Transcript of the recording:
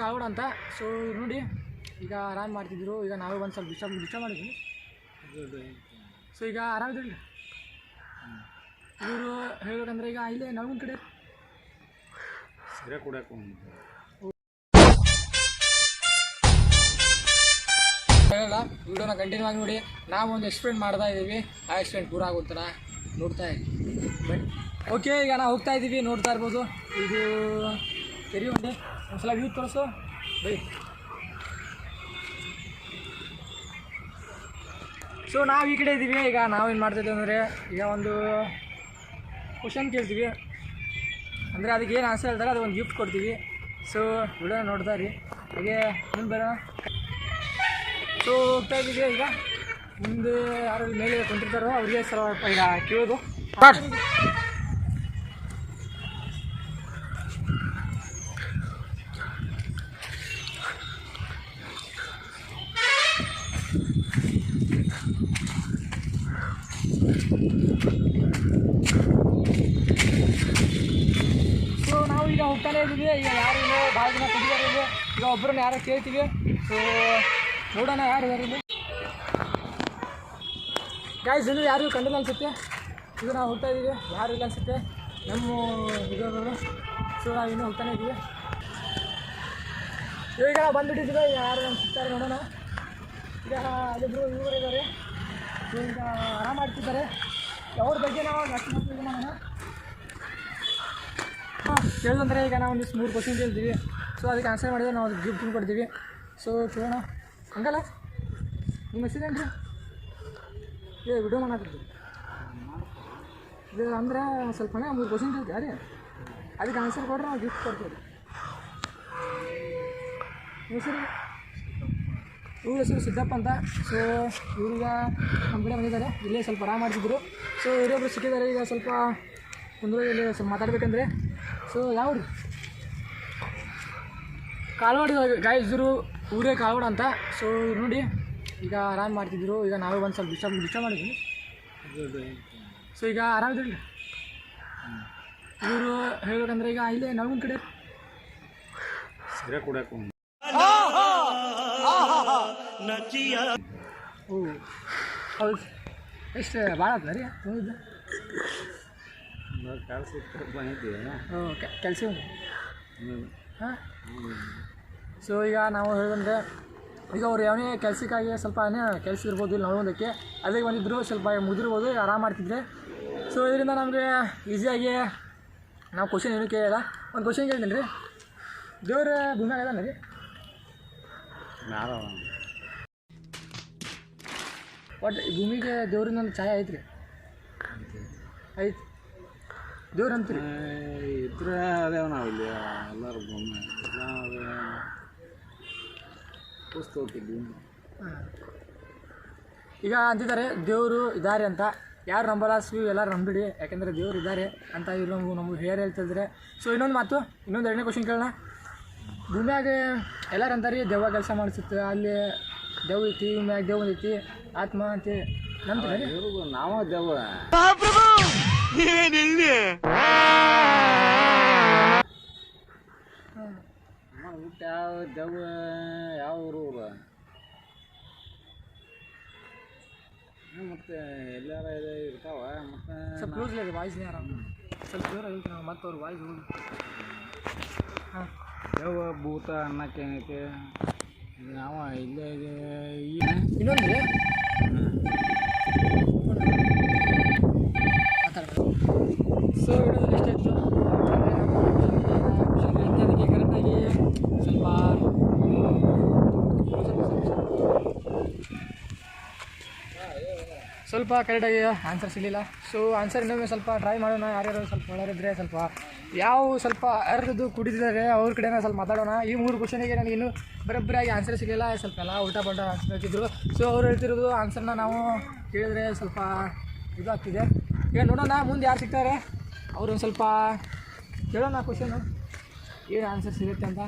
ಕಾಳೋಡ ಅಂತ ಸೊ ನೋಡಿ, ಈಗ ಆರಾಮ್ ಮಾಡ್ತಿದ್ರು. ಈಗ ನಾವೇ ಒಂದು ಸ್ವಲ್ಪ ಡಿಸ್ಟರ್ಬ್ ಡಿಸ್ಟರ್ಬ್ ಮಾಡಿದ್ವಿ. ಸೊ ಈಗ ಆರಾಮಿದ್ರಿ ಇವರು ಹೇಳ್ಬೇಕಂದ್ರೆ ಈಗ ಇಲ್ಲೇ ನಲ್ಗುಂದ್ ಕಡೆ. ಸೀರೆ ಹೇಳಲ್ಲ, ವಿಡಿಯೋನ ಕಂಟಿನ್ಯೂ ಆಗಿ ನೋಡಿ. ನಾವು ಒಂದು ಎಕ್ಸ್ಪ್ಲೇನ್ ಮಾಡ್ತಾ ಇದ್ದೀವಿ ಆ ಎಕ್ಸ್ಪ್ಲೇನ್ ಪೂರ ಆಗುತ್ತಲ್ಲ ನೋಡ್ತಾ ಇದ್ದೀವಿ ಓಕೆ ಈಗ ನಾವು ಹೋಗ್ತಾ ಇದ್ದೀವಿ ನೋಡ್ತಾ ಇರ್ಬೋದು. ಇದು ಕೆರಿ ಒಂದ್ಸಲ ವ್ಯೂ ತೋರಿಸು ಬೈ ಸೊ ನಾವು ಈ ಕಡೆ ಇದ್ದೀವಿ. ಈಗ ನಾವೇನು ಮಾಡ್ತಿದ್ದೀವಿ ಅಂದರೆ, ಈಗ ಒಂದು ಕ್ವಶನ್ ಕೇಳ್ತೀವಿ. ಅಂದರೆ ಅದಕ್ಕೆ ಏನು ಆನ್ಸರ್ ಹೇಳ್ತಾರೆ ಅದು ಒಂದು ಗಿಫ್ಟ್ ಕೊಡ್ತೀವಿ. ಸೊ ವಿಡಿಯೋನ ನೋಡ್ತಾ ರೀ ಹಾಗೆ, ಮುಂದೆ ಬರೋಣ. ಸೊ ಹೋಗ್ತಾ ಇದ್ದೀವಿ ಈಗ. ಮುಂದೆ ಯಾರು ಮೇಲೆ ಕುಂತಿರ್ತಾರೋ, ಅವ್ರಿಗೆ ಸ್ವಲ್ಪ ಈಗ ಕೇಳೋದು ಸೊ ನಾವು ಈಗ ಹೋಗ್ತಾನೆ ಇದ್ದೀವಿ. ಈಗ ಯಾರು ಇಲ್ಲ ಭಾಳ ಜನ ಕುಡಿದಾರೆ ಇಲ್ಲಿ. ಈಗ ಒಬ್ಬರನ್ನ ಯಾರೋ ಕೇಳ್ತೀವಿ. ಸೊ ನೋಡೋಣ ಯಾರು ಇದಾರೆ ಇಲ್ಲಿ. ಗಾಯ್ಸ್ ಇನ್ನು ಯಾರಿಗೂ ಕಂಡಿಲ್ಲ ಅನ್ಸುತ್ತೆ? ಈಗ ನಾವು ಹೋಗ್ತಾ ಇದ್ದೀವಿ. ಯಾರು ಇಲ್ಲ ಅನ್ಸುತ್ತೆ? ನಮ್ಮ ಇದ್ರು ಸೊ ನಾವು ಇನ್ನೂ ಹೋಗ್ತಾನೆ ಇದ್ದೀವಿ. ಈಗ ಬಂದುಬಿಟ್ಟಿದ್ದೀವಿ. ಈಗ ಯಾರು ನಮ್ಮ ಸಿಗ್ತಾರೆ ನೋಡೋಣ. ಈಗ ಅಲ್ಲಿಬ್ರು ಇವರು ಇದ್ದಾರೆ. ಈಗ ಆರಾಮ ಮಾಡ್ತಿದ್ದಾರೆ ಅವ್ರ ಬಗ್ಗೆ ನಾವು ಅಷ್ಟು ಮಾಡ್ತಿದ್ದೀವಿ ಮಾಡೋಣ ಹಾಂ ಕೇಳಿದಂದ್ರೆ ಈಗ ನಾವು ಒಂದಿಷ್ಟು ಮೂರು ಕ್ವಶನ್ ಕೇಳ್ತೀವಿ ಸೊ ಅದಕ್ಕೆ ಆನ್ಸರ್ ಮಾಡಿದ್ರೆ ನಾವು ಅದಕ್ಕೆ ಗಿಫ್ಟ್ ಕೊಡ್ತೀವಿ. ಸೊ ಕೇಳೋಣ. ಹಂಗಲ್ಲ ನಿಮ್ಮ ಹೆಸರು ಏನು ರೀ ಏ ವಿಡಿಯೋ ಮಾಡಾಕತ್ತೀವಿ ಇದು ಅಂದ್ರೆ ಸ್ವಲ್ಪ ಮೂರು ಕ್ವಶನ್ ಕೇಳ್ತೀವಿ ರೀ? ಅದಕ್ಕೆ ಆನ್ಸರ್ ಕೊಡ್ರೆ, ನಾವು ಗಿಫ್ಟ್ ಕೊಡ್ತೀವಿ ಹೆಸರು? ಇವ್ರ ಹೆಸರು ಸಿದ್ದಪ್ಪ ಅಂತ. ಸೊ ಇವ್ರೀಗ ನಮ್ಮ ಕಡೆ ಬಂದಿದ್ದಾರೆ. ಇಲ್ಲೇ ಸ್ವಲ್ಪ ಆರಾಮ ಮಾಡ್ತಿದ್ರು. ಸೊ ಇವರೊಬ್ಬರು ಸಿಕ್ಕಿದ್ದಾರೆ. ಈಗ ಸ್ವಲ್ಪ ಕುಂದ್ರೆ ಇಲ್ಲಿ ಸ್ವಲ್ಪ ಮಾತಾಡ್ಬೇಕಂದ್ರೆ. ಸೊ ಯಾವ ಕಾಲ್ವಾಡಿ ಗಾಯಸ್ರು ಊರೇ ಕಾಲ್ವಾಡ ಅಂತ. ಸೊ ನೋಡಿ, ಈಗ ಆರಾಮ್ ಮಾಡ್ತಿದ್ರು. ಈಗ ನಾವೇ ಒಂದು ಸ್ವಲ್ಪ ಡಿಸ್ಟರ್ಬ್ ಡಿಸ್ಟರ್ಬ್ ಮಾಡಿದ್ವಿ. ಸೊ ಈಗ ಆರಾಮಿದ್ರಿ ಇವರು ಹೇಳ್ಬೇಕಂದ್ರೆ ಈಗ ಇಲ್ಲೇ ನಲ್ಗುಂದ್ ಕಡೆ. ಓ, ಹೌದು. ಎಷ್ಟು, ಭಾಳ ಆಯ್ತು ರೀ? ಹೌದು. ಕೆಲಸ ಹಾಂ ಸೊ ಈಗ ನಾವು ಹೇಳಂದ್ರೆ ಈಗ ಅವ್ರು ಯಾವನೇ ಕೆಲಸಕ್ಕಾಗಿ ಸ್ವಲ್ಪ ಕೆಲಸ ಇರ್ಬೋದು ಇಲ್ಲಿ ನೋಡೋದಕ್ಕೆ ಅದಕ್ಕೆ ಬಂದಿದ್ದರು ಸ್ವಲ್ಪ ಮುಗಿದಿರ್ಬೋದು ಆರಾಮ ಮಾಡ್ತಿದ್ರೆ. ಸೊ ಇದರಿಂದ ನಮಗೆ ಈಸಿಯಾಗಿ ನಾವು ಕ್ವಶನ್ ಏನು ಕೇಳಿಲ್ಲ. ಒಂದು ಕ್ವಶನ್ ಕೇಳ್ತೀನಿ ರೀ ದೇವ್ರ ಭೂಮಿ ಆಗಲ್ಲ ರೀ. ಯಾರೋ ಒಟ್ಟು ಈ ಭೂಮಿಗೆ ದೇವ್ರಿಂದ ಒಂದು ಛಾಯೆ ಐತ್ರಿ. ಐತಿ. ದೇವ್ರು ಅಂತೀರಿ ಇದ್ರೆ ಅದೇವ ನಾವು ಇಲ್ಲಿ ಎಲ್ಲರೂ ಒಮ್ಮೆ. ಪುಸ್ತಕ ಈಗ ಅಂತಿದ್ದಾರೆ ದೇವರು ಇದ್ದಾರೆ ಅಂತ. ಯಾರು ನಂಬಲ್ಲ ಸು ಎಲ್ಲರೂ ನಂಬಿಡಿ ಯಾಕೆಂದರೆ ದೇವ್ರು ಇದ್ದಾರೆ ಅಂತ ಇವ್ರು ನಮಗೆ ನಮ್ಗೆ ಹೇರ್ ಹೇಳ್ತಿದ್ರೆ. ಸೊ ಇನ್ನೊಂದು ಮಾತು ಇನ್ನೊಂದು ಎರಡನೇ ಕ್ವಶನ್ ಕೇಳೋಣ. ಭೂಮಿಯಾಗೆ ಎಲ್ಲರೂ ಅಂತಾರೆ ದೆವ್ವ ಕೆಲಸ ಮಾಡಿಸುತ್ತೆ ಅಲ್ಲಿ ದೆವ್ ಐತಿ ಮ್ಯಾಗ ದೇವ್ ಐತಿ ಆತ್ಮ ಅಂತ. ನಂಬ್ತಾರೆ? ನಾವು ನಾವ ದೆವ್ವ. ಊಟ ಯಾವ ಊರು ಮತ್ತು ಎಲ್ಲಾರ ಇದು ಇರ್ತಾವ ಮತ್ತು ಸ್ವಲ್ಪ ಕ್ಲೋಸ್ ಇದೆ ವಾಯ್ಸ್ ಯಾರ ಸ್ವಲ್ಪ ದೂರ ಹೇಳ್ತೀನಿ ಮತ್ತೆ ಅವ್ರ ವಾಯ್ಸ್ ಹೋಗಿ. ಹಾಂ. ದೆವ್ವ ಭೂತ ಅನ್ನಕ್ಕೆ ಏನೈತೆ ನಾವು ಇಲ್ಲೇ ಇನ್ನೊಂದು ರೀ ಸೊ ವಿಡಿಯೋದಲ್ಲಿ ಎಷ್ಟಾಯ್ತು ಅದಕ್ಕೆ ಕರೆಕ್ಟಾಗಿ ಸ್ವಲ್ಪ ಕರೆಕ್ಟಾಗಿ ಆನ್ಸರ್ ಸಿಗಲಿಲ್ಲ. ಸೊ ಆನ್ಸರ್ ಇನ್ನೊಮ್ಮೆ ಸ್ವಲ್ಪ ಟ್ರೈ ಮಾಡೋಣ. ಯಾರ್ಯಾರು ಸ್ವಲ್ಪ ಒಳ್ಳೆಯರಿದ್ರೆ ಸ್ವಲ್ಪ ಯಾವ ಸ್ವಲ್ಪ ಯಾರ್ದು ಕುಡಿದಿದ್ದಾರೆ ಅವ್ರ ಕಡೆನ ಸ್ವಲ್ಪ ಮಾತಾಡೋಣ. ಈ ಮೂರು ಕ್ವಶನಿಗೆ ನನಗೆ ಇನ್ನೂ ಬರೋಬ್ಬರಾಗಿ ಆನ್ಸರ್ ಸಿಗಲಿಲ್ಲ. ಸ್ವಲ್ಪ ಎಲ್ಲ ಊಟ ಪಲ್ಟ ಆನ್ಸರ್ ಸೊ ಅವ್ರು ಹೇಳ್ತಿರೋದು ಆನ್ಸರ್ನ ನಾವು ಕೇಳಿದ್ರೆ ಸ್ವಲ್ಪ ಇದಾಗ್ತಿದೆ. ಈಗ ನೋಡೋಣ, ಮುಂದೆ ಯಾರು ಸಿಗ್ತಾರೆ? ಅವ್ರು ಒಂದು ಸ್ವಲ್ಪ ಕೇಳೋಣ ಕ್ವಶನು ಏನು ಆನ್ಸರ್ ಸಿಗುತ್ತೆ ಅಂತ.